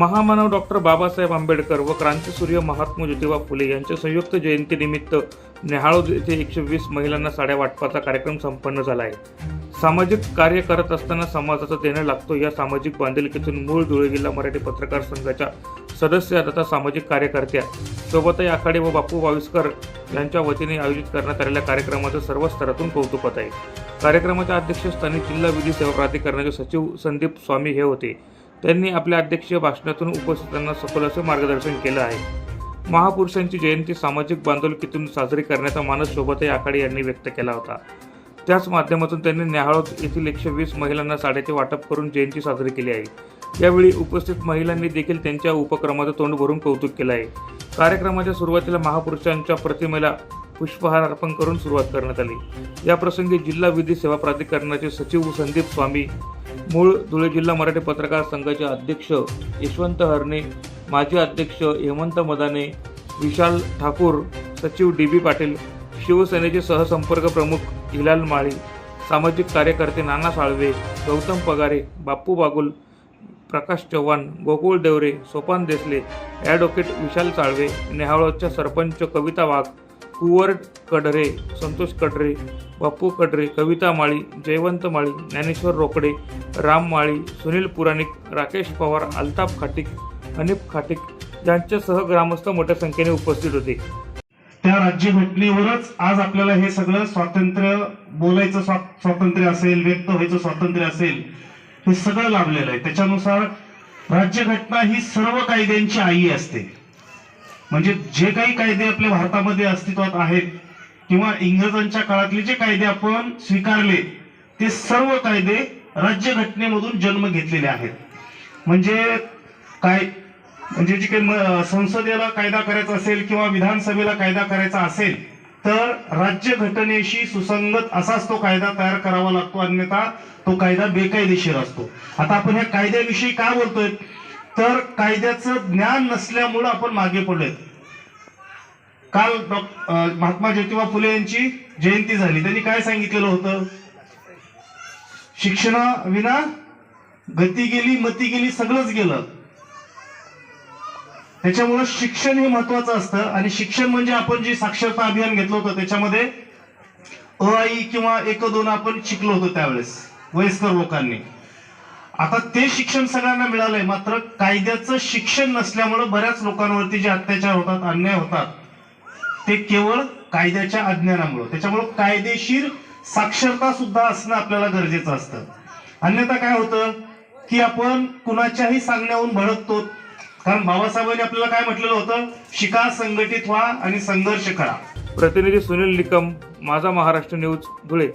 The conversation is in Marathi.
महामानव डॉक्टर बाबासाहेब आंबेडकर व क्रांतीसूर्य महात्मा ज्योतिबा फुले यांच्या संयुक्त जयंतीनिमित्त नेहाळोद येथे एकशे वीस महिलांना साड्या वाटपाचा कार्यक्रम संपन्न झाला आहे. सामाजिक कार्य करत असताना समाजाचा देणं लागतो. या सामाजिक बांधिलकीतून मूळ धुळे जिल्हा मराठी पत्रकार संघाच्या सदस्य तथा सामाजिक कार्यकर्त्या सोबतही आखाडे व बापू वाविस्कर यांच्या वतीने आयोजित करण्यात आलेल्या कार्यक्रमाचं सर्व स्तरातून कौतुक होत आहे. कार्यक्रमाच्या अध्यक्षस्थानी जिल्हा विधी सेवा प्राधिकरणाचे सचिव संदीप स्वामी हे होते. त्यांनी आपल्या अध्यक्षीय भाषणातून उपस्थितांना सखोल असे मार्गदर्शन केलं आहे. महापुरुषांची जयंती सामाजिक बांधिलकीतून साजरी करण्याचा मानस शोभतही आखाडे यांनी व्यक्त केला होता. त्याच माध्यमातून त्यांनी न्याहाळोद येथील एकशे वीस महिलांना साड्याचे वाटप करून जयंती साजरी केली आहे. यावेळी उपस्थित महिलांनी देखील त्यांच्या उपक्रमाचं तोंड भरून कौतुक केलं आहे. कार्यक्रमाच्या सुरुवातीला महापुरुषांच्या प्रतिमेला पुष्पहार अर्पण करून सुरुवात करण्यात आली. याप्रसंगी जिल्हा विधी सेवा प्राधिकरणाचे सचिव संदीप स्वामी मूळ धुळे जिल्हा मराठी पत्रकार संघाचे अध्यक्ष यशवंत हरणे माजी अध्यक्ष हेमंत मदाने विशाल ठाकूर सचिव डी बी पाटील शिवसेनेचे सहसंपर्क प्रमुख हिलाल माळी सामाजिक कार्यकर्ते नाना साळवे गौतम पगारे बाप्पू बागुल प्रकाश चव्हाण गोकुळ देवरे सोपान देसले ॲडव्होकेट विशाल साळवे नेहाळोच्या सरपंच कविता वाघ कुवर कडरे संतोष कडरे बापू कडरे कविता माळी जयवंत माळी ज्ञानेश्वर रोकडे राम माळी सुनील पुराणिक राकेश पवार अल्ताफ खाटिक अनिप खाटिक यांच्यासह ग्रामस्थ मोठ्या संख्येने उपस्थित होते. त्या राज्यघटनेवरच आज आपल्याला हे सगळं स्वातंत्र्य बोलायचं स्वा- स्वातंत्र्य असेल व्यक्त व्हायचं स्वातंत्र्य असेल हे सगळं लाभलेलं आहे. त्याच्यानुसार राज्यघटना ही सर्व कायद्यांची आई असते. म्हणजे जे काही कायदे आपल्या भारतामध्ये अस्तित्वात आहेत किंवा इंग्रजांच्या काळातले जे कायदे आपण स्वीकारले ते सर्व कायदे राज्यघटनेमधून जन्म घेतलेले आहेत. म्हणजे काय म्हणजे जे काही संसदेला कायदा करायचा असेल किंवा विधानसभेला कायदा करायचा असेल तर राज्यघटनेशी सुसंगत असाच तो कायदा तयार करावा लागतो अन्यथा तो कायदा बेकायदेशीर असतो. आता आपण ह्या कायद्याविषयी काय बोलतोय? तर कायद्याचं ज्ञान नसल्यामुळं आपण मागे पडलोय. काल महात्मा ज्योतिबा फुले यांची जयंती झाली. त्यांनी काय सांगितलेलं होतं? शिक्षणाविना गती गेली मती गेली सगळंच गेलं. त्याच्यामुळं शिक्षण हे महत्वाचं असतं आणि शिक्षण म्हणजे आपण जे साक्षरता अभियान घेतलं होतं त्याच्यामध्ये अ आई किंवा एक दोन आपण शिकलो होतो त्यावेळेस वयस्कर लोकांनी. आता ते शिक्षण सगळ्यांना मिळालंय. मात्र कायद्याचं शिक्षण नसल्यामुळे बऱ्याच लोकांवरती जे अत्याचार होतात अन्याय होतात ते केवळ कायद्याच्या अज्ञानामुळे. त्याच्यामुळे कायदेशीर साक्षरता सुद्धा असणं आपल्याला गरजेचं असतं. अन्यथा काय होतं की आपण कुणाच्याही सांगण्याहून भडकतो कारण बाबासाहेबांनी आपल्याला काय म्हटलेलं होतं? शिका संघटित व्हा आणि संघर्ष करा. प्रतिनिधी सुनील निकम माझा महाराष्ट्र न्यूज धुळे.